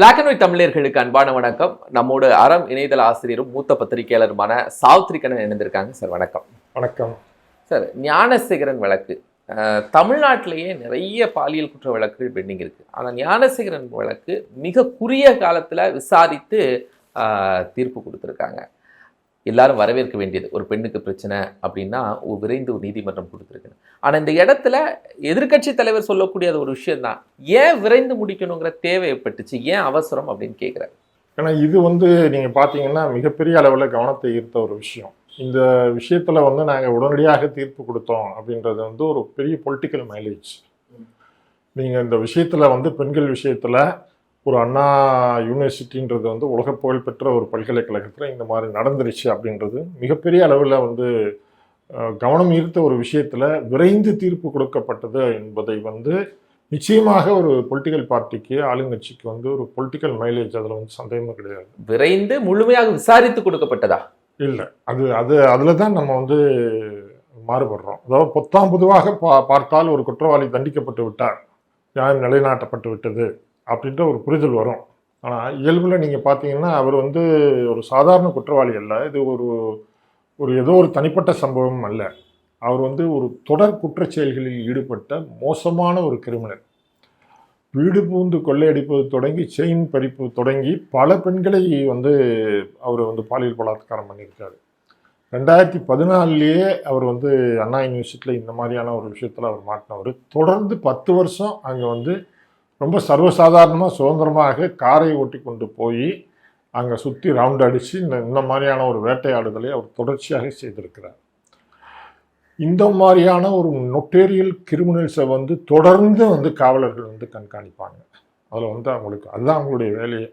Black and white தமிழர்களுக்கு அன்பான வணக்கம். நம்மோடு அறம் இணையதள ஆசிரியரும் மூத்த பத்திரிகையாளருமான சாவித்ரிகண்ணன் இணைந்திருக்காங்க. சார் வணக்கம். வணக்கம். சார் ஞானசேகரன் வழக்கு. தமிழ்நாட்டிலேயே நிறைய பாலியல் குற்ற வழக்குகள் பெண்டிங் இருக்கு. ஆனால் ஞானசேகரன் வழக்கு மிக குறுகிய காலத்துல விசாரித்து தீர்ப்பு கொடுத்துருக்காங்க. எல்லாரும் வரவேற்க வேண்டியது. ஒரு பெண்ணுக்கு பிரச்சனை அப்படின்னா விரைந்து ஒரு நீதிமன்றம் கொடுத்துருக்கு ஆனால் இந்த இடத்துல எதிர்க்கட்சி தலைவர் சொல்லக்கூடிய ஒரு விஷயம் தான் ஏன் விரைந்து முடிக்கணுங்கிற தேவை ஏற்பட்டுச்சு? ஏன் அவசரம் அப்படின்னு கேட்குறாரு ஏன்னா இது வந்து நீங்கள் பார்த்தீங்கன்னா மிகப்பெரிய அளவில் கவனத்தை ஈர்த்த ஒரு விஷயம். இந்த விஷயத்தில் வந்து நாங்கள் உடனடியாக தீர்ப்பு கொடுத்தோம் அப்படின்றது வந்து ஒரு பெரிய பொலிட்டிக்கல் மைலேஜ் நீங்கள் இந்த விஷயத்தில் வந்து பெண்கள் விஷயத்தில் ஒரு அண்ணா யூனிவர்சிட்டின்றது வந்து உலக புகழ்பெற்ற ஒரு பல்கலைக்கழகத்தில் இந்த மாதிரி நடந்துருச்சு அப்படின்றது மிகப்பெரிய அளவில் வந்து கவனம் ஈர்த்த ஒரு விஷயத்தில் விரைந்து தீர்ப்பு கொடுக்கப்பட்டது என்பதை வந்து நிச்சயமாக ஒரு பொலிட்டிக்கல் பார்ட்டிக்கு ஆளுங்கட்சிக்கு வந்து ஒரு பொலிட்டிக்கல் மைலேஜ் அதில் வந்து சந்தேகமே கிடையாது. விரைந்து முழுமையாக விசாரித்து கொடுக்கப்பட்டதா? இல்லை. அது அது அதில் தான் நம்ம வந்து மாறுபடுறோம். அதாவது பொத்தாம் பொதுவாக பா பார்த்தால் ஒரு குற்றவாளி தண்டிக்கப்பட்டு விட்டார். நியாயம் நிலைநாட்டப்பட்டு விட்டது. அப்படின்ற ஒரு புரிதல் வரும். ஆனால் இயல்பில் நீங்கள் பார்த்தீங்கன்னா அவர் வந்து ஒரு சாதாரண குற்றவாளி அல்ல. இது ஒரு ஒரு ஏதோ ஒரு தனிப்பட்ட சம்பவம் அல்ல. அவர் வந்து ஒரு தொடர் குற்றச் செயல்களில் ஈடுபட்ட மோசமான ஒரு கிரிமினல். வீடு பூந்து கொள்ளையடிப்பது தொடங்கி செயின் பறிப்பு தொடங்கி பல பெண்களை வந்து அவர் வந்து பாலியல் பலாத்காரம் பண்ணியிருக்காரு. ரெண்டாயிரத்தி பதினாலுலேயே அவர் வந்து அண்ணா யூனிவர்சிட்டியில் இந்த மாதிரியான ஒரு விஷயத்தில் அவர் மாட்டினவர். தொடர்ந்து பத்து வருஷம் அங்கே வந்து ரொம்ப சர்வசாதாரணமாக சுதந்திரமாக காரை ஓட்டி கொண்டு போய் அங்கே சுற்றி ரவுண்ட் அடித்து இந்த இந்த மாதிரியான ஒரு வேட்டையாடுதலை அவர் தொடர்ச்சியாக செய்திருக்கிறார். இந்த மாதிரியான ஒரு நொட்டேரியல் கிரிமினல்ஸை வந்து தொடர்ந்து வந்து காவலர்கள் வந்து கண்காணிப்பாங்க. அதில் வந்து அவங்களுக்கு அதுதான் அவங்களுடைய வேலையை.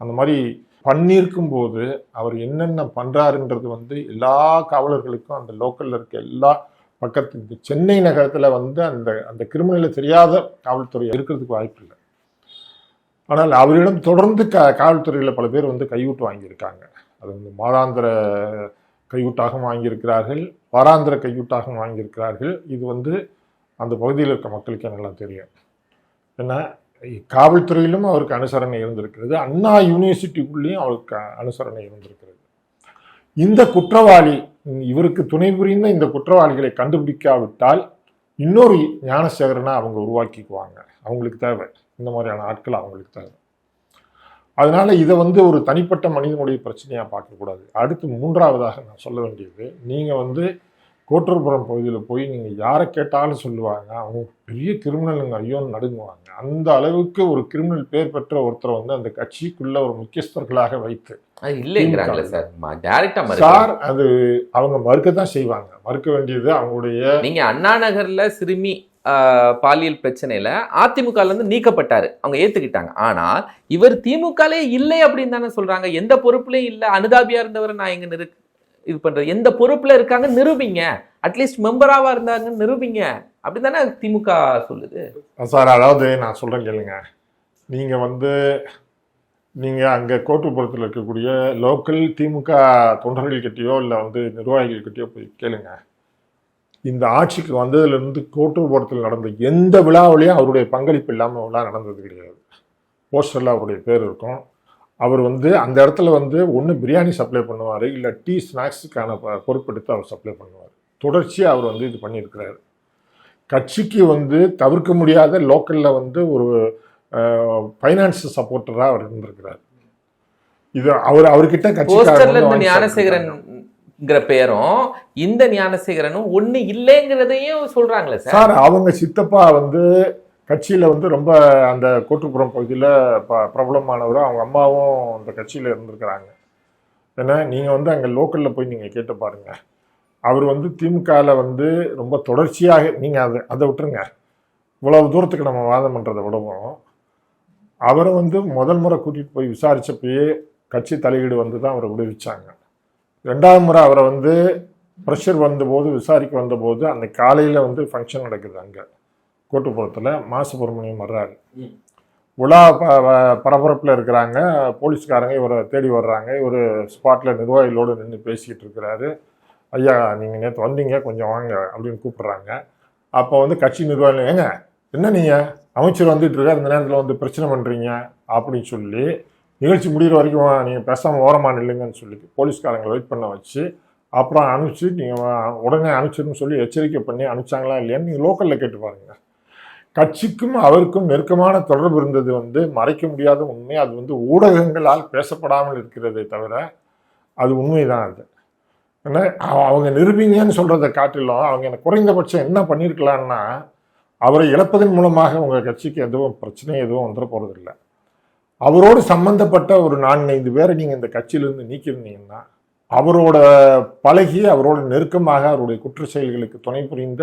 அந்த மாதிரி பண்ணியிருக்கும் போது அவர் என்னென்ன பண்ணுறாருன்றது வந்து எல்லா காவலர்களுக்கும் அந்த லோக்கலில் இருக்க எல்லா பக்கத்து இந்த சென்னை நகரத்தில் வந்து அந்த அந்த கிரிமினலை தெரியாத காவல்துறை இருக்கிறதுக்கு வாய்ப்பு இல்லை. ஆனால் அவரிடம் தொடர்ந்து க காவல்துறையில் பல பேர் வந்து கையூட்டு வாங்கியிருக்காங்க. அது வந்து மாதாந்திர கையூட்டாகவும் வாங்கியிருக்கிறார்கள் வாராந்திர கையூட்டாகவும் வாங்கியிருக்கிறார்கள். இது வந்து அந்த பகுதியில் இருக்க மக்களுக்கு நல்லா தெரியும். ஏன்னா காவல்துறையிலும் அவருக்கு அனுசரணை இருந்திருக்கிறது. அண்ணா யூனிவர்சிட்டிக்குள்ளேயும் அவருக்கு அனுசரணை இருந்திருக்கிறது. இந்த குற்றவாளி இவருக்கு துணை புரிந்த இந்த குற்றவாளிகளை கண்டுபிடிக்காவிட்டால் இன்னொரு ஞானசேகரனை அவங்க உருவாக்கிக்குவாங்க. அவங்களுக்கு தேவை. இந்த மாதிரியான ஆட்கள் அவங்களுக்கு தேவை. அதனால இதை வந்து ஒரு தனிப்பட்ட மனிதனுடைய பிரச்சனையாக பார்க்கக்கூடாது. அடுத்து மூன்றாவதாக நான் சொல்ல வேண்டியது நீங்கள் வந்து கோட்டூர்புரம் பகுதியில் போய் நீங்கள் யாரை கேட்டாலும் சொல்லுவாங்க. அவங்க பெரிய கிரிமினலுங்க. ஐயோன்னு நடுங்குவாங்க. அந்த அளவுக்கு ஒரு கிரிமினல் பேர் பெற்ற ஒருத்தரை வந்து அந்த கட்சிக்குள்ள ஒரு முக்கியஸ்தர்களாக வைத்து சார். அது அவங்க மறுக்க தான் செய்வாங்க. மறுக்க வேண்டியது அவங்களுடைய நீங்க அண்ணா நகர்ல சிறுமி பாலியல் பிரச்சனையில அதிமுகல இருந்து நீக்கப்பட்டாரு. அவங்க ஏத்துக்கிட்டாங்க. ஆனால் இவர் திமுகலே இல்லை அப்படின்னு தானே சொல்றாங்க. எந்த பொறுப்புலயும் இல்ல. அனுதாபியா இருந்தவரை நான் எங்க நிறு இது பண்ணுறது எந்த பொறுப்பில் இருக்காங்க நிரூபிங்க. அட்லீஸ்ட் மெம்பராக இருந்தாங்க நிரூபிங்க. அப்படிதானே திமுக சொல்லுது. சார் அதாவது நான் சொல்கிறேன் கேளுங்க. நீங்கள் வந்து நீங்கள் அங்கே கோட்டுப்புறத்தில் இருக்கக்கூடிய லோக்கல் திமுக தொண்டர்கள்கிட்டயோ இல்லை வந்து நிர்வாகிகள்கிட்டயோ போய் கேளுங்க. இந்த ஆட்சிக்கு வந்ததுலேருந்து கோட்டுப்புறத்தில் நடந்த எந்த விழாவிலையும் அவருடைய பங்களிப்பு இல்லாமல் விழா நடந்தது கிடையாது. போஸ்டரில் அவருடைய பேர் இருக்கும். அவர் வந்து அந்த இடத்துல வந்து ஒன்று பிரியாணி சப்ளை பண்ணுவார் இல்லை டீ ஸ்நாக்ஸுக்கான பொறுப்பெடுத்து அவர் சப்ளை பண்ணுவார். தொடர்ச்சியாக அவர் வந்து இது பண்ணியிருக்கிறார். கட்சிக்கு வந்து தவிர்க்க முடியாத லோக்கலில் வந்து ஒரு ஃபைனான்ஸ் சப்போர்ட்டராக அவர் இருந்திருக்கிறார். இது அவர் அவர்கிட்ட இருந்து வாங்கி ஞானசேகரன்ங்கிற பேரும் இந்த ஞானசேகரனும் ஒண்ணு இல்லைங்கிறதையும் சொல்றாங்களே சார். சார் அவங்க சித்தப்பா வந்து கட்சியில் வந்து ரொம்ப அந்த கோட்டுப்புறம் பகுதியில் ப பிரபலமானவர் அவங்க அம்மாவும் அந்த கட்சியில் இருந்திருக்கிறாங்க. ஏன்னா நீங்கள் வந்து அங்கே லோக்கலில் போய் நீங்கள் கேட்டு பாருங்க. அவர் வந்து திமுகவில் வந்து ரொம்ப தொடர்ச்சியாக நீங்கள் அதை அதை விட்டுருங்க. இவ்வளவு தூரத்துக்கு நம்ம வாதம் பண்ணுறதை விடவும் அவரை வந்து முதல் முறை கூட்டிகிட்டு போய் விசாரித்தப்பயே கட்சி தலையீடு வந்து தான் அவரை விடுவிச்சாங்க. ரெண்டாவது முறை அவரை வந்து ப்ரெஷர் வந்தபோது விசாரிக்க வந்தபோது அந்த காலையில் வந்து ஃபங்க்ஷன் நடக்குது அங்கே. கோட்டுப்புறத்தில் மா சுப்பிரமணியம் வர்றாரு. விழா ப பரபரப்பில் இருக்கிறாங்க. போலீஸ்காரங்க இவரை தேடி வர்றாங்க. இவர் ஸ்பாட்டில் நிர்வாகிகளோடு நின்று பேசிக்கிட்டு இருக்கிறாரு. ஐயா நீங்கள் நேற்று வந்தீங்க. கொஞ்சம் வாங்க அப்படின்னு கூப்பிட்றாங்க. அப்போ வந்து கட்சி நிர்வாகிகள் ஏங்க என்ன நீங்கள் அமைச்சர் வந்துட்டு இருக்கார். இந்த நேரத்தில் வந்து பிரச்சனை பண்ணுறீங்க அப்படின்னு சொல்லி நிகழ்ச்சி முடிகிற வரைக்கும் நீங்கள் பேசாமல் ஓரமா நில்லுங்கன்னு சொல்லி போலீஸ்காரங்களை வெயிட் பண்ண வச்சு அப்புறம் அனுப்பிச்சு நீங்கள் உடனே அனுப்பிச்சிருன்னு சொல்லி எச்சரிக்கை பண்ணி அனுப்பிச்சாங்களா இல்லையான்னு நீங்கள் லோக்கலில் கேட்டு பாருங்க. கட்சிக்கும் அவருக்கும் நெருக்கமான தொடர்பு இருந்தது வந்து மறைக்க முடியாத உண்மை. அது வந்து ஊடகங்களால் பேசப்படாமல் இருக்கிறதே தவிர அது உண்மைதான் அது. ஏன்னா அவங்க நிரூபிங்கன்னு சொல்கிறத காட்டிலும் அவங்க எனக்கு குறைந்தபட்சம் என்ன பண்ணியிருக்கலாம்னா அவரை இழப்பதன் மூலமாக உங்கள் கட்சிக்கு எதுவும் பிரச்சனை எதுவும் வந்துட போகிறதில்ல அவரோடு சம்பந்தப்பட்ட ஒரு நான்கு ஐந்து பேரை நீங்கள் இந்த கட்சியிலிருந்து நீக்கியிருந்தீங்கன்னா அவரோட பழகி அவரோட நெருக்கமாக அவருடைய குற்ற செயல்களுக்கு துணை புரிந்த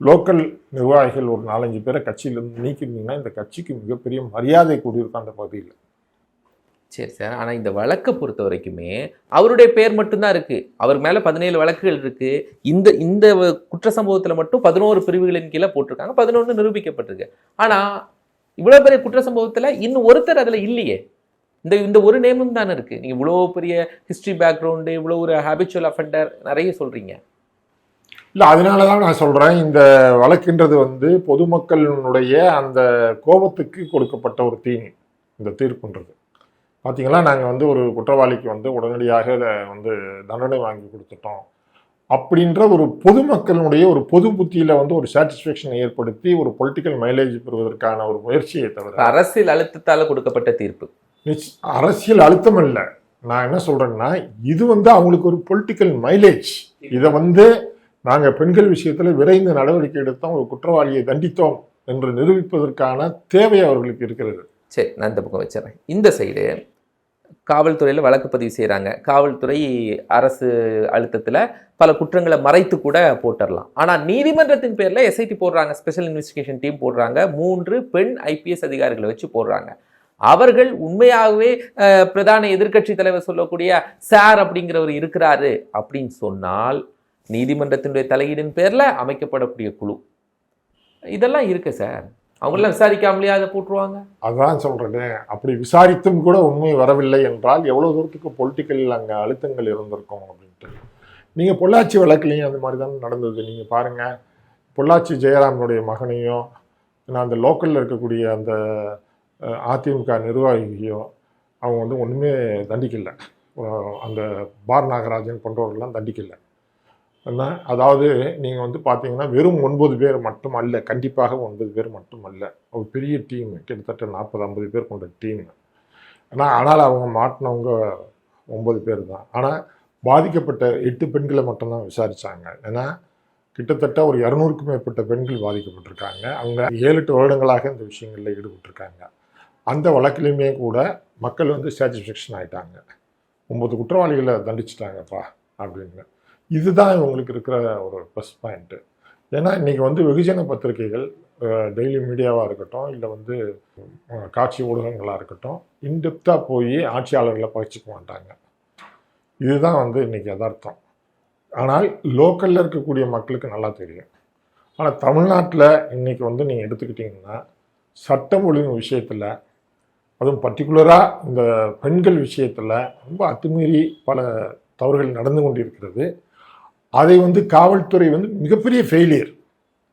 லோக்கல் நிர்வாகிகள் ஒரு நாலஞ்சு பேரை கட்சியிலிருந்து நீக்கிருந்தீங்கன்னா இந்த கட்சிக்கு மிகப்பெரிய மரியாதை கூடியிருக்கும் அந்த பகுதியில். சரி சார். ஆனால் இந்த வழக்கை பொறுத்த வரைக்குமே அவருடைய பேர் மட்டும்தான் இருக்குது அவர் மேலே பதினேழு வழக்குகள் இருக்குது இந்த இந்த குற்ற சம்பவத்தில் மட்டும் பதினோரு பிரிவுகளின் கீழே போட்டிருக்காங்க. பதினொன்று நிரூபிக்கப்பட்டிருக்கு. ஆனால் இவ்வளோ பெரிய குற்ற சம்பவத்தில் இன்னும் ஒருத்தர் அதில் இல்லையே. இந்த இந்த ஒரு நேமும் தானே இருக்குது நீங்கள் இவ்வளோ பெரிய ஹிஸ்ட்ரி பேக்ரவுண்டு இவ்வளோ ஒரு ஹேபிச்சுவல் அஃபெண்டர் நிறைய சொல்கிறீங்க இல்லை அதனால தான் நான் சொல்கிறேன் இந்த வழக்குன்றது வந்து பொதுமக்களினுடைய அந்த கோபத்துக்கு கொடுக்கப்பட்ட ஒரு தீனி இந்த தீர்ப்புன்றது. பார்த்தீங்களா நாங்கள் வந்து ஒரு குற்றவாளிக்கு வந்து உடனடியாக இதை வந்து தண்டனை வாங்கி கொடுத்துட்டோம். அப்படின்ற ஒரு பொதுமக்களுடைய ஒரு பொது புத்தியில் வந்து ஒரு சாட்டிஸ்ஃபேக்ஷனை ஏற்படுத்தி ஒரு பொலிட்டிக்கல் மைலேஜ் பெறுவதற்கான ஒரு முயற்சியை தவிர அரசியல் அழுத்தத்தால் கொடுக்கப்பட்ட தீர்ப்பு. அரசியல் அழுத்தம் இல்லை. நான் என்ன சொல்றேன்னா இது வந்து அவங்களுக்கு ஒரு பொலிட்டிக்கல் மைலேஜ் இதை வந்து நாங்கள் பெண்கள் விஷயத்தில் விரைந்து நடவடிக்கை எடுத்தோம் ஒரு குற்றவாளியை தண்டித்தோம் என்று நிரூபிப்பதற்கான தேவை அவர்களுக்கு இருக்கிறது. சரி நான் இந்த பக்கம் வச்சிடறேன். இந்த சைடு காவல்துறையில் வழக்கு பதிவு செய்கிறாங்க காவல்துறை அரசு அழுத்தத்தில் பல குற்றங்களை மறைத்து கூட போட்டுடலாம். ஆனால் நீதிமன்றத்தின் பேரில் எஸ்ஐடி போடுறாங்க ஸ்பெஷல் இன்வெஸ்டிகேஷன் டீம் போடுறாங்க மூன்று பெண் ஐபிஎஸ் அதிகாரிகளை வச்சு போடுறாங்க. அவர்கள் உண்மையாகவே பிரதான எதிர்க்கட்சி தலைவர் சொல்லக்கூடிய சார் அப்படிங்கிறவர் இருக்கிறாரு அப்படின்னு சொன்னால் நீதிமன்றத்தினுடைய தலையீடின் பேரில் அமைக்கப்படக்கூடிய குழு. இதெல்லாம் இருக்கு சார். அவங்களாம் விசாரிக்காமலேயே அதை போட்டுருவாங்க. அதான் சொல்கிறேனே அப்படி விசாரித்தும் கூட உண்மை வரவில்லை என்றால் எவ்வளோ தூரத்துக்கு பொலிட்டிக்கல் அங்கே அழுத்தங்கள் இருந்திருக்கும் அப்படின்ட்டு. நீங்கள் பொள்ளாச்சி வழக்குலையும் அந்த மாதிரி தான் நடந்தது. நீங்கள் பாருங்கள் பொள்ளாச்சி ஜெயராமனுடைய மகனையும் நான் அந்த லோக்கலில் இருக்கக்கூடிய அந்த அதிமுக நிர்வாகியோ அவங்க வந்து ஒன்றுமே தண்டிக்கலை. அந்த பார் நாகராஜன் போன்றவர்கள்லாம் தண்டிக்கலை. என்ன? அதாவது நீங்கள் வந்து பார்த்தீங்கன்னா வெறும் ஒன்பது பேர் மட்டும் அல்ல கண்டிப்பாக ஒன்பது பேர் மட்டும் அல்ல. ஒரு பெரிய டீம் கிட்டத்தட்ட நாற்பது ஐம்பது பேர் கொண்ட டீம் ஆனால் ஆனால் அவங்க மாட்டினவங்க ஒன்பது பேர் தான். ஆனால் பாதிக்கப்பட்ட எட்டு பெண்களை மட்டும்தான் விசாரித்தாங்க ஏன்னா கிட்டத்தட்ட ஒரு இரநூறுக்கும் மேற்பட்ட பெண்கள் பாதிக்கப்பட்டிருக்காங்க. அவங்க ஏழு எட்டு வருடங்களாக இந்த விஷயங்களில் ஈடுபட்டிருக்காங்க. அந்த வழக்கிலையுமே கூட மக்கள் வந்து சாட்டிஸ்ஃபேக்ஷன் ஆகிட்டாங்க ஒன்பது குற்றவாளிகளை தண்டிச்சிட்டாங்கப்பா அப்படின்னு. இதுதான் இவங்களுக்கு இருக்கிற ஒரு ப்ளஸ் பாயிண்ட்டு ஏன்னா இன்றைக்கி வந்து வெகுஜன பத்திரிகைகள் டெய்லி மீடியாவாக இருக்கட்டும் இல்லை வந்து காட்சி ஊடகங்களாக இருக்கட்டும் இன்டெப்த்தாக போய் ஆட்சியாளர்களை பகிச்சிக்க மாட்டாங்க. இதுதான் வந்து இன்றைக்கி யதார்த்தம். ஆனால் லோக்கலில் இருக்கக்கூடிய மக்களுக்கு நல்லா தெரியும். ஆனால் தமிழ்நாட்டில் இன்றைக்கி வந்து நீங்கள் எடுத்துக்கிட்டிங்கன்னா சட்டம் ஒழுங்கு விஷயத்தில் அதுவும் பர்டிகுலராக இந்த பெண்கள் விஷயத்தில் ரொம்ப அத்துமீறி பல தவறுகள் நடந்து கொண்டிருக்கிறது. அதை வந்து காவல்துறை வந்து மிகப்பெரிய ஃபெயிலியர்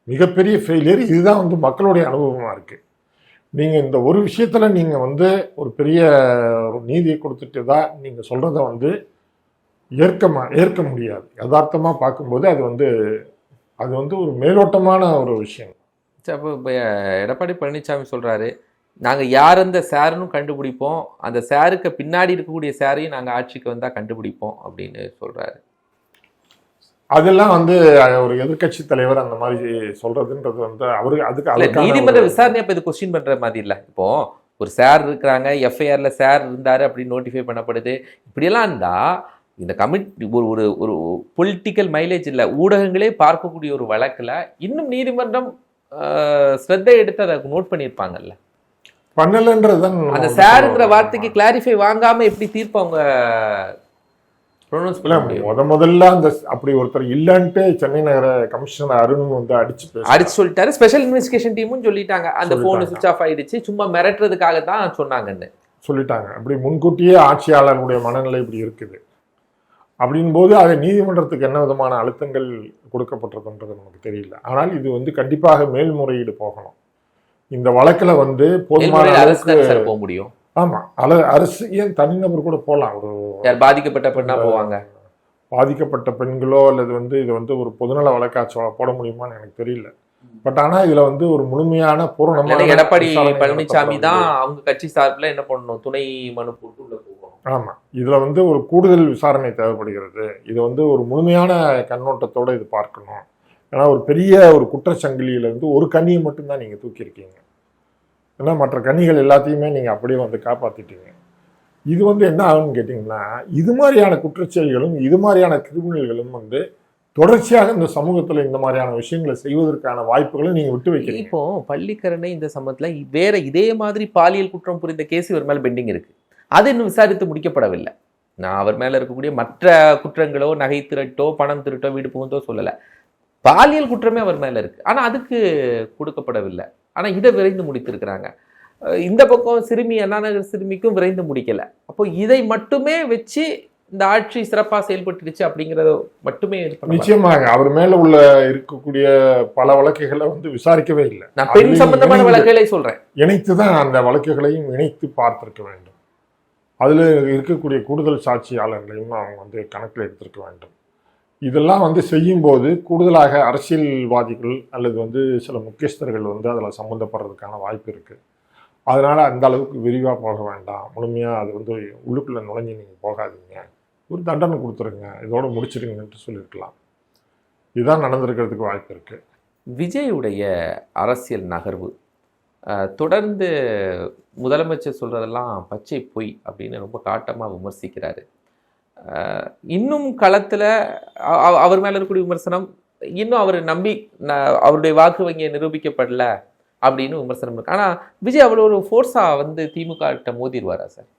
மிகப்பெரிய ஃபெயிலியர் இதுதான் வந்து மக்களுடைய அனுபவமாக இருக்குது நீங்கள் இந்த ஒரு விஷயத்தில் நீங்கள் வந்து ஒரு பெரிய ஒரு நீதியை கொடுத்துட்டு தான் நீங்கள் சொல்கிறத வந்து ஏற்கமா ஏற்க முடியாது. யதார்த்தமாக பார்க்கும்போது அது வந்து அது வந்து ஒரு மேலோட்டமான ஒரு விஷயம். அப்போ இப்போ எடப்பாடி பழனிசாமி சொல்கிறாரு நாங்கள் யார் அந்த சாருன்னு கண்டுபிடிப்போம். அந்த சாருக்கு பின்னாடி இருக்கக்கூடிய சாரையும் நாங்கள் ஆட்சிக்கு வந்தால் கண்டுபிடிப்போம். அப்படின்னு சொல்கிறாரு அதெல்லாம் வந்து ஒரு எதிர்க்கட்சி தலைவர் அந்த மாதிரி சொல்றதுன்றது வந்து அவரு அதுக்கு நீதிமன்ற விசாரணை அப்ப இது கொஸ்டின் பண்ற மாதிரி இல்ல. இப்போ ஒரு சார் இருக்கிறாங்க எஃப்ஐஆர்ல சார் இருந்தாரு அப்படின்னு நோட்டிஃபை பண்ணப்படுது. இப்படியெல்லாம் இருந்தா இந்த கமிட் ஒரு ஒரு ஒரு பொலிட்டிக்கல் மைலேஜ் இல்ல ஊடகங்களே பார்க்கக்கூடிய ஒரு வழக்குல இன்னும் நீதிமன்றம் ஸ்ரத்தை எடுத்து அதை நோட் பண்ணியிருப்பாங்கல்ல. பண்ணலன்றதுதான் நம்ம அந்த சாருங்கிற. வார்த்தைக்கு கிளாரிஃபை வாங்காம எப்படி தீர்ப்பு அவங்க ப்ரொனவுன்ஸ் பண்ண முடியும் முத முதல்ல அந்த அப்படி ஒருத்தர் இல்லன்ட்டு சென்னை நகர கமிஷனர் அருண் வந்து அடிச்சு அடிச்சு சொல்லிட்டாரு. ஸ்பெஷல் இன்வெஸ்டிகேஷன் டீமும் சொல்லிட்டாங்க. அந்த போன் சொல்லிட்டாங்க. சுவிச் ஆஃப் ஆயிடுச்சு. சும்மா மிரட்டுறதுக்காக தான் சொன்னாங்கன்னு. சொல்லிட்டாங்க. அப்படி முன்கூட்டியே ஆட்சியாளருடைய மனநிலை இப்படி இருக்குது. அப்படின் போது அது நீதிமன்றத்துக்கு என்ன விதமான அழுத்தங்கள் கொடுக்கப்பட்டிருக்குன்றது நமக்கு தெரியல. ஆனால் இது வந்து கண்டிப்பாக மேல்முறையீடு போகணும். இந்த வழக்குல வந்து போதுமான அளவுக்கு போக முடியும்? ஆமா. அல அரசு ஏன் தனிநபர் கூட போகலாம் ஒரு யார் பாதிக்கப்பட்ட பெண்ணா போவாங்க? பாதிக்கப்பட்ட பெண்களோ அல்லது வந்து இது வந்து ஒரு பொதுநல வழக்காட்சி போட முடியுமான்னு எனக்கு தெரியல. பட் ஆனா இதுல வந்து ஒரு முழுமையான பூரணமான எடப்பாடி பழனிசாமி தான் அவங்க கட்சி சார்பில் என்ன பண்ணணும்? துணை மனு போட்டு உள்ள போகணும். ஆமா. இதுல வந்து ஒரு கூடுதல் விசாரணை தேவைப்படுகிறது. இது வந்து ஒரு முழுமையான கண்ணோட்டத்தோட இது பார்க்கணும். ஏன்னா ஒரு பெரிய ஒரு குற்றச்சங்கிலியில இருந்து ஒரு கண்ணியை மட்டும்தான் நீங்க தூக்கியிருக்கீங்க. ஏன்னா மற்ற கன்னிகள் எல்லாத்தையுமே நீங்கள் அப்படியே வந்து காப்பாற்றிட்டீங்க இது வந்து என்ன ஆகும்னு கேட்டிங்கன்னா இது மாதிரியான குற்றச்செயல்களும் இது மாதிரியான கிரிமினல்களும் வந்து தொடர்ச்சியாக இந்த சமூகத்தில் இந்த மாதிரியான விஷயங்களை செய்வதற்கான வாய்ப்புகளை நீங்கள் விட்டு வைக்கிறீங்க. இப்போ பள்ளிக்கரணை இந்த சமயத்தில் வேற இதே மாதிரி பாலியல் குற்றம் புரிந்த கேஸ் இவர் மேலே பெண்டிங் இருக்கு. அது இன்னும் விசாரித்து முடிக்கப்படவில்லை. நான் அவர் மேலே இருக்கக்கூடிய மற்ற குற்றங்களோ நகை திருட்டோ பணம் திருட்டோ வீடு புகுந்தோ சொல்லலை. பாலியல் குற்றமே அவர் மேல இருக்கு. ஆனா அதுக்கு கொடுக்கப்படவில்லை. ஆனா இதை விரைந்து முடித்திருக்கிறாங்க. இந்த பக்கம் சிறுமி அண்ணா நகர் சிறுமிக்கும் விரைந்து முடிக்கல. அப்போ இதை மட்டுமே வச்சு இந்த ஆட்சி சிறப்பா செயல்பட்டுருச்சு அப்படிங்கறத மட்டுமே நிச்சயமாக அவர் மேல உள்ள இருக்கக்கூடிய பல வழக்குகளை வந்து விசாரிக்கவே இல்லை. நான் பெண் சம்பந்தமான வழக்குகளை சொல்றேன். இணைத்து தான் அந்த வழக்குகளையும் இணைத்து பார்த்திருக்க வேண்டும். அதில் இருக்கக்கூடிய கூடுதல் சாட்சியாளர்களையும் அவங்க வந்து கணக்கில் எடுத்திருக்க வேண்டும். இதெல்லாம் வந்து செய்யும்போது கூடுதலாக அரசியல்வாதிகள் அல்லது வந்து சில முக்கியஸ்தர்கள் வந்து அதில் சம்மந்தப்படுறதுக்கான வாய்ப்பு இருக்குது அதனால் அந்த அளவுக்கு விரிவாக போக வேண்டாம். முழுமையாக அது வந்து உள்ளுக்குள்ளே நுழைஞ்சு நீங்கள் போகாதீங்க. ஒரு தண்டனை கொடுத்துருங்க. இதோடு முடிச்சிருங்கன்ட்டு சொல்லியிருக்கலாம் இதுதான் நடந்திருக்கிறதுக்கு வாய்ப்பு இருக்குது விஜயுடைய அரசியல் நகர்வு தொடர்ந்து முதலமைச்சர் சொல்கிறதெல்லாம் பச்சை பொய் அப்படின்னு ரொம்ப காட்டமாக விமர்சிக்கிறாரு. இன்னும் களத்தில் அவர் மேலே இருக்கக்கூடிய விமர்சனம் இன்னும் அவர் நம்பி ந- அவருடைய வாக்கு வங்கியை நிரூபிக்கப்படல அப்படின்னு விமர்சனம் இருக்கு. ஆனால் விஜய் அவ்வளோ ஒரு ஃபோர்ஸாக வந்து திமுக கிட்ட மோதிடுவாரா சார்?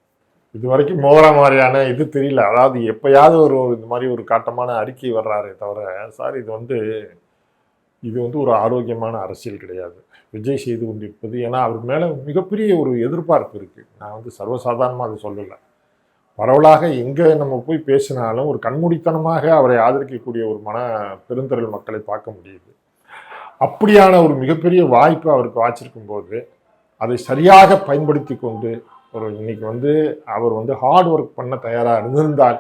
இது வரைக்கும் மோதிர மாதிரியான இது தெரியல. அதாவது எப்பயாவது ஒரு ஒரு இந்த மாதிரி ஒரு காட்டமான அறிக்கை வர்றாரே தவிர சார் இது வந்து இது வந்து ஒரு ஆரோக்கியமான அரசியல் கிடையாது. விஜய் செய்து கொண்டிருப்பது ஏன்னா அவர் மேலே மிகப்பெரிய ஒரு எதிர்பார்ப்பு இருக்குது நான் வந்து சர்வசாதாரணமாக அதை சொல்லலை. பரவலாக எங்கே நம்ம போய் பேசினாலும் ஒரு கண்மூடித்தனமாக அவரை ஆதரிக்கக்கூடிய ஒரு மன பெருந்திரள் மக்களை பார்க்க முடியுது. அப்படியான ஒரு மிகப்பெரிய வாய்ப்பு அவருக்கு வாய்ச்சிருக்கும் போது அதை சரியாக பயன்படுத்தி கொண்டு ஒரு இன்னைக்கு வந்து அவர் வந்து ஹார்ட் ஒர்க் பண்ண தயாராக இருந்திருந்தால்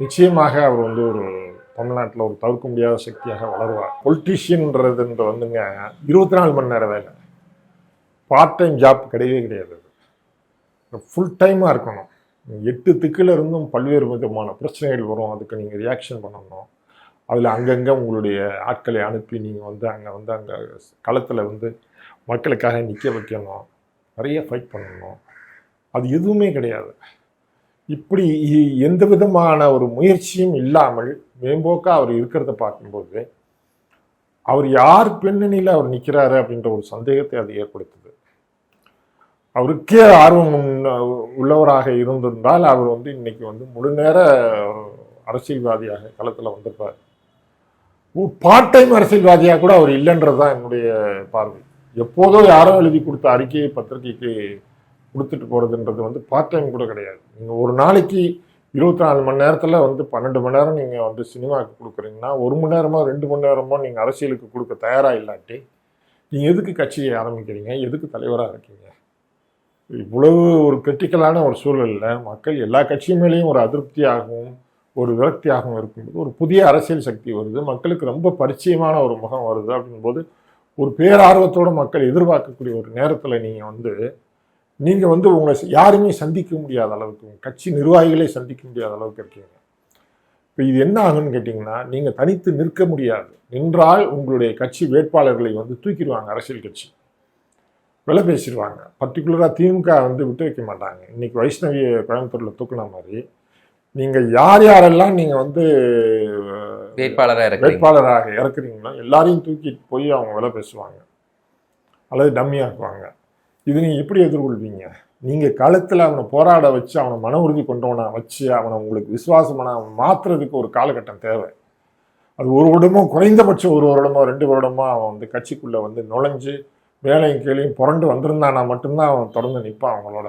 நிச்சயமாக அவர் வந்து ஒரு தமிழ்நாட்டில் ஒரு தவிர்க்க முடியாத சக்தியாக வளருவார். பொலிட்டீஷியன்றதுன்ற வந்துங்க இருபத்தி நாலு மணி நேரம் வேலை. பார்ட் டைம் ஜாப் கிடையவே கிடையாது. ஃபுல் டைமாக இருக்கணும். எட்டு திக்கில் இருந்தும் பல்வேறு விதமான பிரச்சனைகள் வரும். அதுக்கு நீங்கள் ரியாக்ஷன் பண்ணணும். அதில் அங்கங்கே உங்களுடைய ஆட்களை அனுப்பி நீங்கள் வந்து அங்கே வந்து அங்கே களத்தில் வந்து மக்களுக்காக நிற்க வைக்கணும். நிறைய ஃபைட் பண்ணணும். அது எதுவுமே கிடையாது. இப்படி எந்த விதமான ஒரு முயற்சியும் இல்லாமல் மேம்போக்காக அவர் இருக்கிறத பார்க்கும்போது அவர் யார் பின்னணியில் அவர் நிற்கிறாரு அப்படின்ற ஒரு சந்தேகத்தை அது ஏற்படுத்தும் அவருக்கே ஆர்வம் உள்ளவராக இருந்திருந்தால் அவர் வந்து இன்னைக்கு வந்து முழு நேர அரசியல்வாதியாக களத்தில் வந்திருப்பார். பார்ட் டைம் அரசியல்வாதியாக கூட அவர் இல்லைன்றது தான் என்னுடைய பார்வை. எப்போதோ யாரோ எழுதி கொடுத்த அறிக்கையை பத்திரிகைக்கு கொடுத்துட்டு போகிறதுன்றது வந்து பார்ட் டைம் கூட கிடையாது. நீங்கள் ஒரு நாளைக்கு இருபத்தி நாலு மணி நேரத்தில் வந்து பன்னெண்டு மணி நேரம் நீங்கள் வந்து சினிமாவுக்கு கொடுக்குறீங்கன்னா ஒரு மணி நேரமோ ரெண்டு மணி நேரமோ நீங்கள் அரசியலுக்கு கொடுக்க தயாராக இல்லாட்டி நீங்கள் எதுக்கு கட்சியை ஆரம்பிக்கிறீங்க? எதுக்கு தலைவராக இருக்கீங்க? இவ்வளவு ஒரு கிரிட்டிக்கலான ஒரு சூழலில் மக்கள் எல்லா கட்சி மேலேயும் ஒரு அதிருப்தியாகவும் ஒரு விரக்தியாகவும் இருக்கும்போது ஒரு புதிய அரசியல் சக்தி வருது. மக்களுக்கு ரொம்ப பரிச்சயமான ஒரு முகம் வருது அப்படிங்கும்போது ஒரு பேரார்வத்தோடு மக்கள் எதிர்பார்க்கக்கூடிய ஒரு நேரத்தில் நீங்கள் வந்து நீங்கள் வந்து உங்களை யாருமே சந்திக்க முடியாத அளவுக்கு கட்சி நிர்வாகிகளே சந்திக்க முடியாத அளவுக்கு இருக்கீங்க. இப்போ இது என்ன ஆகுன்னு கேட்டிங்கன்னா நீங்கள் தனித்து நிற்க முடியாது. நின்றால் உங்களுடைய கட்சி வேட்பாளர்களை வந்து தூக்கிடுவாங்க அரசியல் கட்சி. விலை பேசிடுவாங்க. பர்டிகுலராக திமுக வந்து விட்டு வைக்க மாட்டாங்க. இன்னைக்கு வைஷ்ணவியை கோயம்புத்தூரில் தூக்குன மாதிரி நீங்கள் யார் யாரெல்லாம் நீங்கள் வந்து வேட்பாளரா இருக்கிறீங்க வேட்பாளராக இறக்குறீங்களோ எல்லாரையும் தூக்கிட்டு போய் அவங்க விலை பேசுவாங்க. அல்லது டம்மி ஆக்குவாங்க இது நீங்கள் எப்படி எதிர்கொள்வீங்க? நீங்கள் களத்தில் அவனை போராட வச்சு அவனை மன உறுதி கொண்டவனை வச்சு அவனை உங்களுக்கு விசுவாசமான அவனை மாற்றுறதுக்கு ஒரு காலகட்டம் தேவை. அது ஒரு வருடமோ குறைந்தபட்சம் ஒரு வருடமோ ரெண்டு வருடமோ அவன் வந்து கட்சிக்குள்ளே வந்து நுழைஞ்சு வேலையும் கீழையும் புரண்டு வந்திருந்தானா மட்டும்தான் அவன் தொடர்ந்து நிற்பான் அவங்களோட.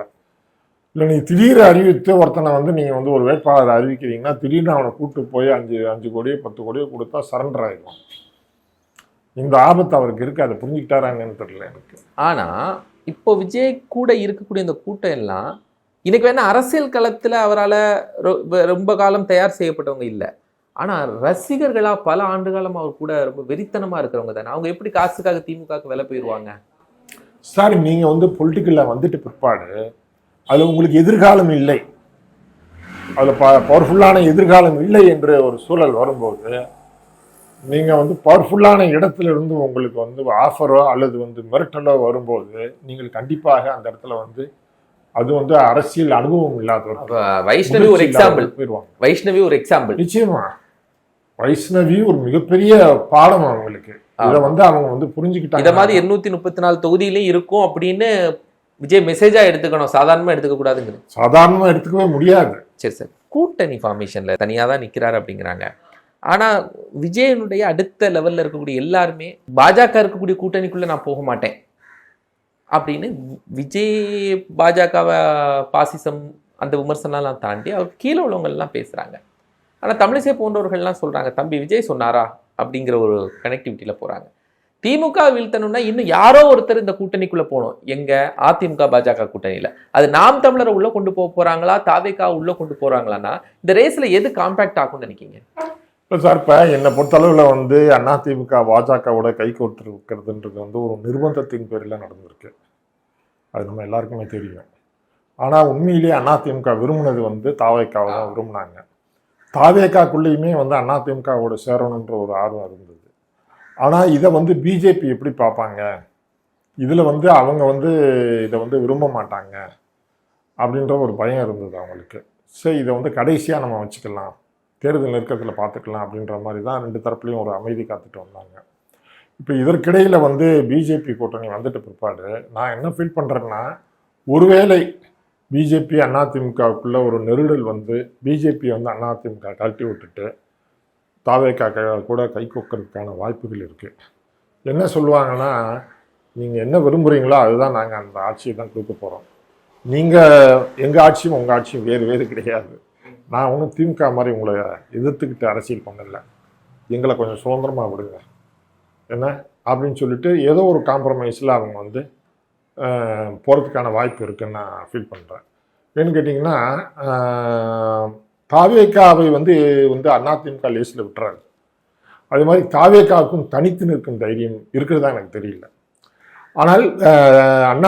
இல்லை நீ திடீர் அறிவித்து ஒருத்தனை வந்து நீங்கள் வந்து ஒரு வேட்பாளரை அறிவிக்கிறீங்கன்னா திடீர்னு அவனை கூப்பிட்டு போய் அஞ்சு அஞ்சு கோடியோ பத்து கோடியோ கொடுத்தா சரண்டர் ஆகிடும் இந்த ஆபத்து அவருக்கு இருக்குது அதை புரிஞ்சுக்கிட்டாராங்கன்னு தெரியல எனக்கு. ஆனால் இப்போ விஜய் கூட இருக்கக்கூடிய இந்த கூட்டம் எல்லாம் இன்னைக்கு வேணா அரசியல் களத்தில் அவரால் ரொ- ரொம்ப காலம் தயார் செய்யப்பட்டவங்க இல்லை. ஆனால் ரசிகர்களாக பல ஆண்டுகாலம் அவர் கூட ரொம்ப வெறித்தனமாக இருக்கிறவங்க தானே. அவங்க எப்படி காசுக்காக திமுகவுக்கு விலை போயிடுவாங்க? சார் நீங்கள் வந்து பொலிட்டிக்கலில் வந்துட்டு பிற்பாடு அது உங்களுக்கு எதிர்காலம் இல்லை. அதுல பவர்ஃபுல்லான எதிர்காலம் இல்லை என்ற ஒரு சூழல் வரும்போது நீங்கள் வந்து பவர்ஃபுல்லான இடத்துல இருந்து உங்களுக்கு வந்து ஆஃபரோ அல்லது வந்து மிரட்டலோ வரும்போது நீங்கள் கண்டிப்பாக அந்த இடத்துல வந்து அது வந்து அரசியல் அனுபவம் இல்லாதவர். வைஷ்ணவி ஒரு எக்ஸாம்பிள் போயிடுவாங்க. வைஷ்ணவி ஒரு எக்ஸாம்பிள் நிச்சயமா. வைஷ்ணவி ஒரு மிகப்பெரிய பாடம் அவங்களுக்கு. இதை வந்து அவங்க வந்து புரிஞ்சுக்கிட்டாங்க. இத மாதிரி இருநூத்தி முப்பத்தி நாலு தொகுதியிலும் இருக்கும் அப்படின்னு விஜய் மெசேஜா எடுத்துக்கணும். சாதாரணமா எடுத்துக்க கூடாதுங்குது சாதாரணமா எடுத்துக்கவே முடியாது. சரி சார். கூட்டணி ஃபார்மேஷன்ல தனியா தான் நிக்கிறாரு அப்படிங்கிறாங்க. ஆனா விஜயனுடைய அடுத்த லெவல்ல இருக்கக்கூடிய எல்லாருமே பாஜக இருக்கக்கூடிய கூட்டணிக்குள்ள நான் போக மாட்டேன். அப்படின்னு விஜய் பாஜகவை பாசிசம் அந்த விமர்சனம்லாம் தாண்டி அவர் கீழே உள்ளவங்கள்லாம் எல்லாம் பேசுறாங்க. ஆனா தமிழிசை போன்றவர்கள்லாம் சொல்றாங்க தம்பி விஜய் சொன்னாரா? அப்படிங்கிற ஒரு கனெக்டிவிட்டியில போறாங்க. திமுக வீழ்த்தணும்னா இன்னும் யாரோ ஒருத்தர் இந்த கூட்டணிக்குள்ள போகணும். எங்க? அதிமுக பாஜக கூட்டணியில. அது நாம் தமிழரை உள்ள கொண்டு போக போறாங்களா? தாவேக்கா உள்ள கொண்டு போறாங்களான்னா இந்த ரேஸ்ல எது காம்பேக்ட் ஆகும்னு நினைக்கீங்க இல்லை சார் இப்போ என்னை பொறுத்தளவில் வந்து அதிமுக பாஜகவோட கை இருக்கிறதுன்றது வந்து ஒரு நிர்பந்தத்தின் பேரில் நடந்திருக்கு. அது நம்ம எல்லாருக்குமே தெரியும். ஆனால் உண்மையிலேயே அதிமுக விரும்பினது வந்து தாவேக்காவை தான் விரும்பினாங்க. தாவேக்காக்குள்ளேயுமே வந்து அதிமுகவோட சேரணுன்ற ஒரு ஆர்வம் இருந்தது. ஆனால் இதை வந்து பிஜேபி எப்படி பார்ப்பாங்க? இதில் வந்து அவங்க வந்து இதை வந்து விரும்ப மாட்டாங்க. அப்படின்ற ஒரு பயம் இருந்தது அவங்களுக்கு. சரி இதை வந்து கடைசியாக நம்ம வச்சுக்கலாம். தேர்தல் நெருக்கத்தில் பார்த்துக்கலாம் அப்படின்ற மாதிரி தான் ரெண்டு தரப்புலையும் ஒரு அமைதி காத்துட்டு வந்தாங்க. இப்போ இதற்கிடையில் வந்து பிஜேபி கூட்டணி வந்துட்டு பிற்பாடு நான் என்ன ஃபீல் பண்ணுறேன்னா ஒருவேளை பிஜேபி அதிமுகவுக்குள்ளே ஒரு நெருடல் வந்து பிஜேபி வந்து அதிமுக கழட்டி விட்டுட்டு தாவேக்கா க- கூட கை கொக்கிறதுக்கான வாய்ப்புகள் இருக்குது என்ன சொல்லுவாங்கன்னா நீங்கள் என்ன விரும்புகிறீங்களோ அதுதான் நாங்கள் அந்த ஆட்சியை தான் கொடுக்க போகிறோம் நீங்கள் எங்கள் ஆட்சியும் உங்கள் ஆட்சியும் வேறு வேறு கிடையாது. நான் ஒன்றும் திமுக மாதிரி உங்களை எதிர்த்துக்கிட்டு அரசியல் பண்ணல. எங்களை கொஞ்சம் சுதந்திரமாக விடுங்க. என்ன? அப்படின்னு சொல்லிட்டு ஏதோ ஒரு காம்ப்ரமைஸில் அவங்க வந்து போகிறதுக்கான வாய்ப்பு இருக்குன்னு நான் ஃபீல் பண்ணுறேன் ஏன்னு கேட்டிங்கன்னா தாவேக்காவை வந்து வந்து அதிமுக லேஸில் விட்டுறாரு. அது மாதிரி தாவேக்காவுக்கும் தனித்து நிற்கும் தைரியம் இருக்கிறதா எனக்கு தெரியல. ஆனால்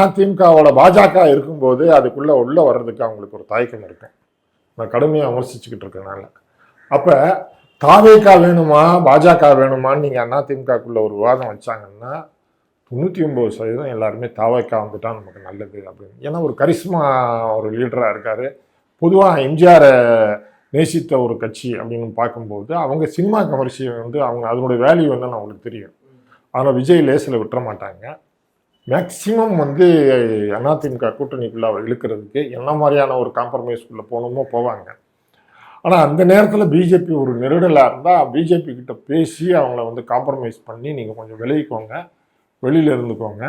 அதிமுகவோட பாஜக இருக்கும்போது அதுக்குள்ளே உள்ளே வர்றதுக்கு அவங்களுக்கு ஒரு தயக்கம் இருக்கும் நான் கடுமையாக விமர்சிச்சுக்கிட்டு இருக்கனால அப்போ தாவேக்கா வேணுமா பாஜக வேணுமான்னு நீங்கள் அண்ணா திமுகக்குள்ளே ஒரு விவாதம் வச்சாங்கன்னா தொண்ணூற்றி ஒம்பது சதவீதம் எல்லாருமே தாவேக்கா வந்துட்டால் நமக்கு நல்லது அப்படின்னு. ஏன்னா ஒரு கரிஷ்மா ஒரு லீடராக இருக்கார். பொதுவாக எம்ஜிஆரை நேசித்த ஒரு கட்சி அப்படின்னு பார்க்கும்போது அவங்க சினிமா கமர்ஷியை வந்து அவங்க அதனுடைய வேல்யூ என்னன்னு அவங்களுக்கு தெரியும். ஆனால் விஜய் லேசில் விட்டுற மாட்டாங்க. மேக்சிமம் வந்து அதிமுக கூட்டணிக்குள்ளே அவர் இழுக்கிறதுக்கு என்ன மாதிரியான ஒரு காம்ப்ரமைஸ்க்குள்ளே போகணுமோ போவாங்க. ஆனால் அந்த நேரத்தில் பிஜேபி ஒரு நெருடலாக இருந்தால் பிஜேபி கிட்ட பேசி அவங்கள வந்து காம்ப்ரமைஸ் பண்ணி நீங்கள் கொஞ்சம் விலகிக்கோங்க. வெளியில் இருந்துக்கோங்க.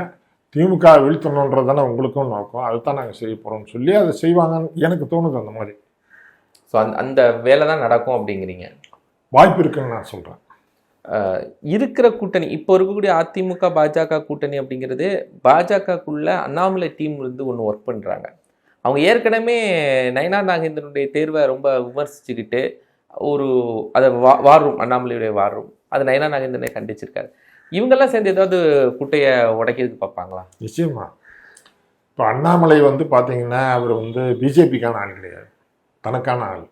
திமுக வீழ்த்தணுன்றது தானே உங்களுக்கும் நோக்கம். அதுதான் நாங்கள் செய்ய போகிறோம்னு சொல்லி அதை செய்வாங்கன்னு எனக்கு தோணுது அந்த மாதிரி. ஸோ அந்த அந்த வேலை தான் நடக்கும் அப்படிங்கிறீங்க. வாய்ப்பு இருக்குன்னு நான் சொல்கிறேன் இருக்கிற கூட்டணி இப்போ இருக்கக்கூடிய அதிமுக பாஜக கூட்டணி அப்படிங்கிறது பாஜகக்குள்ள அண்ணாமலை டீம் வந்து ஒன்று ஒர்க் பண்ணுறாங்க அவங்க ஏற்கனவே நயனா நாகேந்திரனுடைய தேர்வை ரொம்ப விமர்சிச்சுக்கிட்டு ஒரு அதை வா வார் ரூம் அண்ணாமலையுடைய வார் ரூம் அது நயனா நாகேந்திரனை கண்டிச்சிருக்காரு. இவங்கெல்லாம் சேர்ந்து ஏதாவது குட்டையை உடைக்கிறதுக்கு பார்ப்பாங்களா? நிச்சயமா. இப்போ அண்ணாமலை வந்து பார்த்தீங்கன்னா அவர் வந்து பிஜேபிக்கான ஆள் கிடையாது. தனக்கான ஆள்.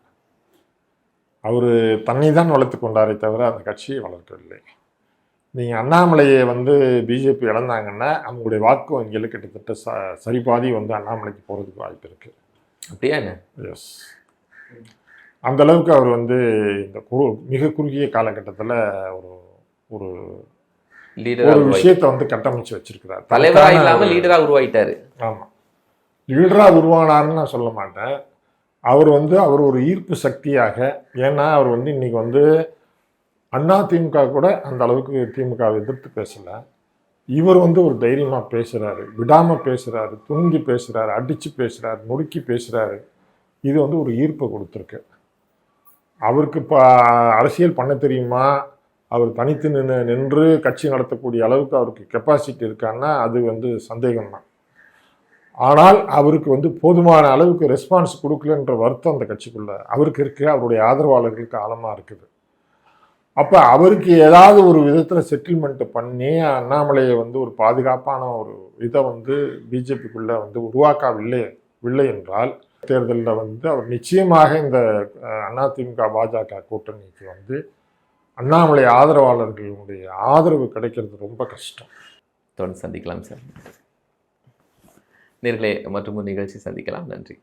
அவர் தன்னை தான் வளர்த்து கொண்டாரே தவிர அந்த கட்சியை வளர்க்கவில்லை. நீங்கள் அண்ணாமலையை வந்து பிஜேபி இழந்தாங்கன்னா அவங்களுடைய வாக்கு வங்கியில் கிட்டத்தட்ட ச சரிபாதி வந்து அண்ணாமலைக்கு போகிறதுக்கு வாய்ப்பு இருக்குது அப்படியா என்ன? எஸ் அந்த அளவுக்கு அவர் வந்து இந்த குறு மிக குறுகிய காலகட்டத்தில் ஒரு ஒரு ஒரு லீடராக விஷயத்தை வந்து கட்டமைச்சு வச்சிருக்கிறார். தலைவரா இல்லாம லீடரா உருவாயிட்டாரு. ஆமாம் லீடராக உருவானாருன்னு நான் சொல்ல மாட்டேன். அவர் வந்து அவர் ஒரு ஈர்ப்பு சக்தியாக ஏன்னா அவர் வந்து இன்னைக்கு வந்து அண்ணா திமுக கூட அந்த அளவுக்கு திமுகவை எதிர்த்து பேசலை. இவர் வந்து ஒரு தைரியமாக பேசுகிறாரு விடாமல் பேசுகிறாரு துணிஞ்சு பேசுகிறாரு அடித்து பேசுகிறாரு நொறுக்கி பேசுகிறாரு இது வந்து ஒரு ஈர்ப்பை கொடுத்துருக்கு. அவருக்கு இப்போ அரசியல் பண்ண தெரியுமா? அவர் தனித்து நின்று நின்று கட்சி நடத்தக்கூடிய அளவுக்கு அவருக்கு கெப்பாசிட்டி இருக்கான்னா அது வந்து சந்தேகம்தான். ஆனால் அவருக்கு வந்து போதுமான அளவுக்கு ரெஸ்பான்ஸ் கொடுக்கலன்ற வருத்தம் அந்த கட்சிக்குள்ள. அவருக்கு இருக்கு அவருடைய ஆதரவாளர்களுக்கு ஆழமாக இருக்குது. அப்போ அவருக்கு ஏதாவது ஒரு விதத்தில் செட்டில்மெண்ட் பண்ணி அண்ணாமலையை வந்து ஒரு பாதுகாப்பான ஒரு இதை வந்து பிஜேபிக்குள்ளே வந்து உருவாக்கவில்லை இல்லை என்றால் தேர்தலில் வந்து அவர் நிச்சயமாக இந்த அதிமுக பாஜக கூட்டணிக்கு வந்து அண்ணாமலை ஆதரவாளர்களுடைய ஆதரவு கிடைக்கிறது ரொம்ப கஷ்டம். தொடர்ந்து சந்திக்கலாம் சார். நேர்களை மற்றும் நிகழ்ச்சி சந்திக்கலாம். நன்றி.